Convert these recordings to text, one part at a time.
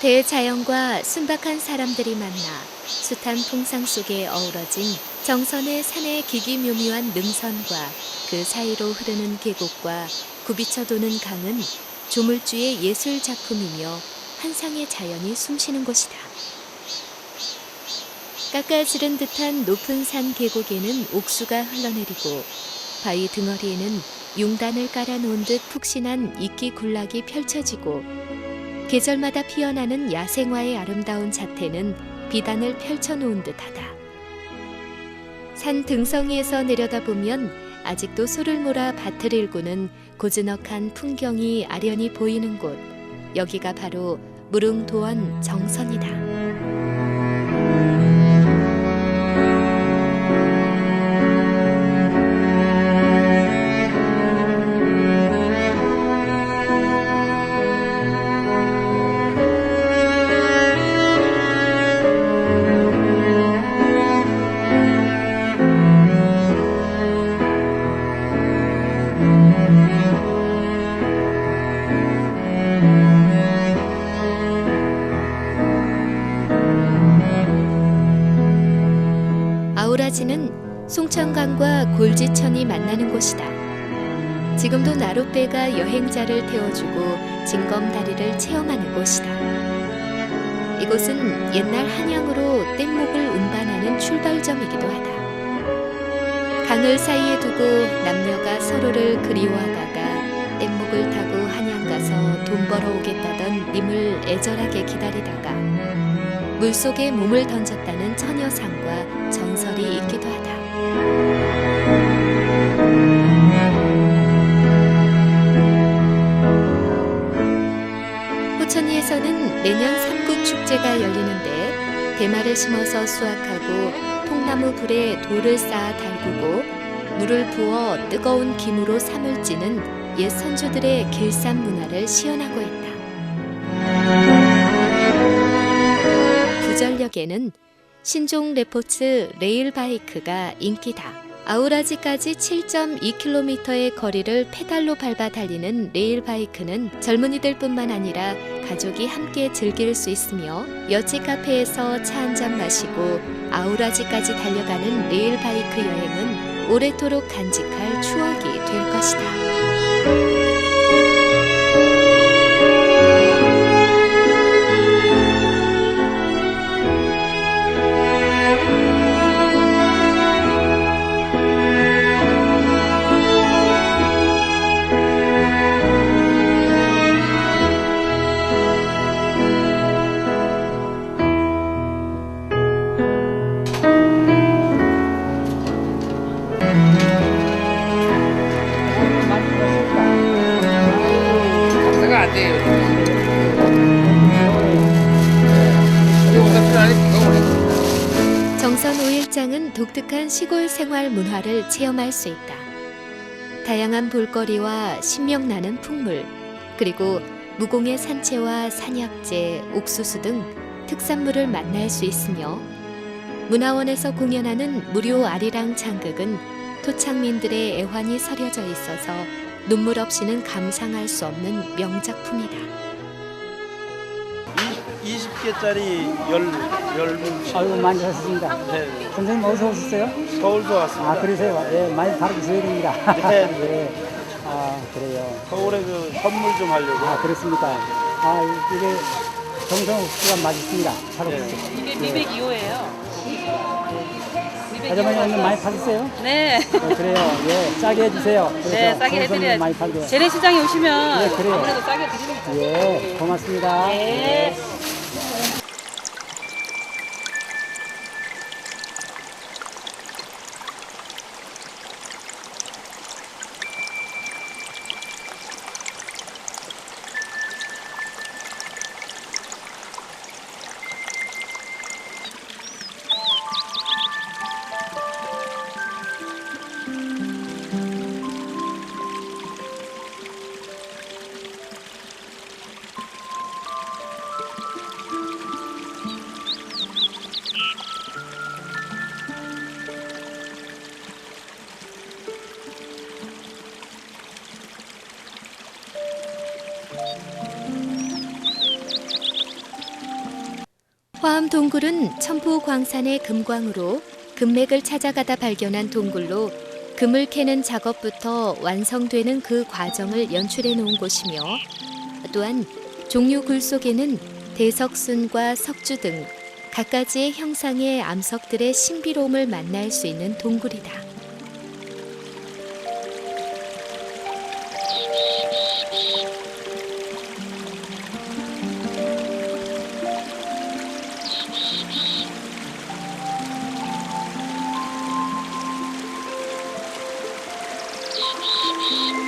대자연과 순박한 사람들이 만나 숱한 풍상 속에 어우러진 정선의 산의 기기묘묘한 능선과 그 사이로 흐르는 계곡과 굽이쳐 도는 강은 조물주의 예술 작품이며 한상의 자연이 숨쉬는 곳이다. 깎아지른 듯한 높은 산 계곡에는 옥수가 흘러내리고 바위 등어리에는 융단을 깔아놓은 듯 푹신한 이끼 군락이 펼쳐지고 계절마다 피어나는 야생화의 아름다운 자태는 비단을 펼쳐놓은 듯하다. 산 등성이에서 내려다보면 아직도 소를 몰아 밭을 일구는 고즈넉한 풍경이 아련히 보이는 곳. 여기가 바로 무릉도원 정선이다. 송천강과 골지천이 만나는 곳이다. 지금도 나룻배가 여행자를 태워주고 징검다리를 체험하는 곳이다. 이곳은 옛날 한양으로 뗏목을 운반하는 출발점이기도 하다. 강을 사이에 두고 남녀가 서로를 그리워하다가 뗏목을 타고 한양 가서 돈 벌어 오겠다던 님을 애절하게 기다리다가 물속에 몸을 던졌다는 처녀상과 전설이 있기도 하다. 호천리에서는 매년 삼구 축제가 열리는데 대마를 심어서 수확하고 통나무 불에 돌을 쌓아 달구고 물을 부어 뜨거운 김으로 삼을 찌는 옛 선조들의 길쌈 문화를 시연하고 있다. 부전역에는 신종 레포츠 레일바이크가 인기다. 아우라지까지 7.2km의 거리를 페달로 밟아 달리는 레일 바이크는 젊은이들뿐만 아니라 가족이 함께 즐길 수 있으며 여치 카페에서 차 한 잔 마시고 아우라지까지 달려가는 레일 바이크 여행은 오래도록 간직할 추억이 될 것이다. 5일장은 독특한 시골 생활 문화를 체험할 수 있다. 다양한 볼거리와 신명나는 풍물, 그리고 무공의 산채와 산약재, 옥수수 등 특산물을 만날 수 있으며 문화원에서 공연하는 무료 아리랑 장극은 토착민들의 애환이 서려져 있어서 눈물 없이는 감상할 수 없는 명작품이다. 20개짜리 열, 열 아이고 많이 하셨습니다. 네, 선생님 어디서 오셨어요? 서울서 왔습니다. 아 그러세요? 예, 많이 다르게 줘야 됩니다. 네. 예. 아 그래요. 서울에 그 선물 좀 하려고. 아 그렇습니까? 아 이게 정성 옥수수가 맛있습니다. 잘 네. 오셨어요. 이게 202호예요. 아주머니 오늘 많이 팔으세요? 네. 어, 그래요. 예, 싸게 해주세요. 그래서 네, 싸게 정성을 해드려야지. 많이 팔게. 재래시장에 오시면 네, 그래요. 아무래도 싸게 드립니다. 예, 고맙습니다. 네. 화암 동굴은 첨부 광산의 금광으로 금맥을 찾아가다 발견한 동굴로 금을 캐는 작업부터 완성되는 그 과정을 연출해 놓은 곳이며 또한 종류 굴 속에는 대석순과 석주 등 갖가지의 형상의 암석들의 신비로움을 만날 수 있는 동굴이다. Beep, beep, beep.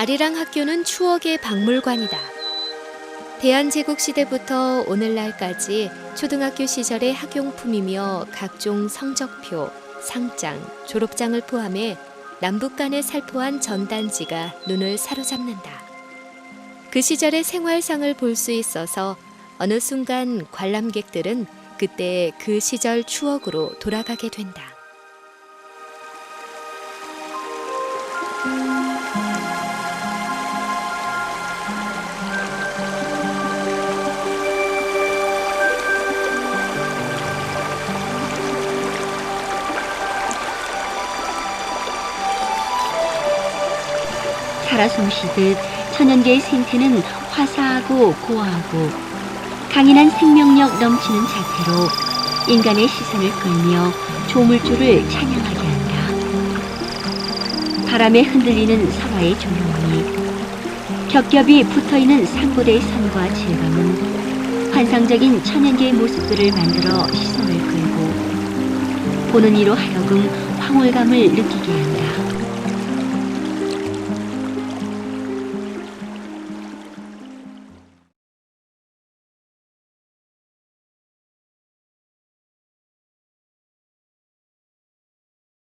아리랑 학교는 추억의 박물관이다. 대한제국 시대부터 오늘날까지 초등학교 시절의 학용품이며 각종 성적표, 상장, 졸업장을 포함해 남북 간에 살포한 전단지가 눈을 사로잡는다. 그 시절의 생활상을 볼 수 있어서 어느 순간 관람객들은 그때 그 시절 추억으로 돌아가게 된다. 살아 숨쉬듯 천연계의 생태는 화사하고 고와하고 강인한 생명력 넘치는 자태로 인간의 시선을 끌며 조물주를 찬양하게 한다. 바람에 흔들리는 설화의 조명이 겹겹이 붙어있는 산고대의 산과 질감은 환상적인 천연계의 모습들을 만들어 시선을 끌고 보는 이로 하여금 황홀감을 느끼게 한다.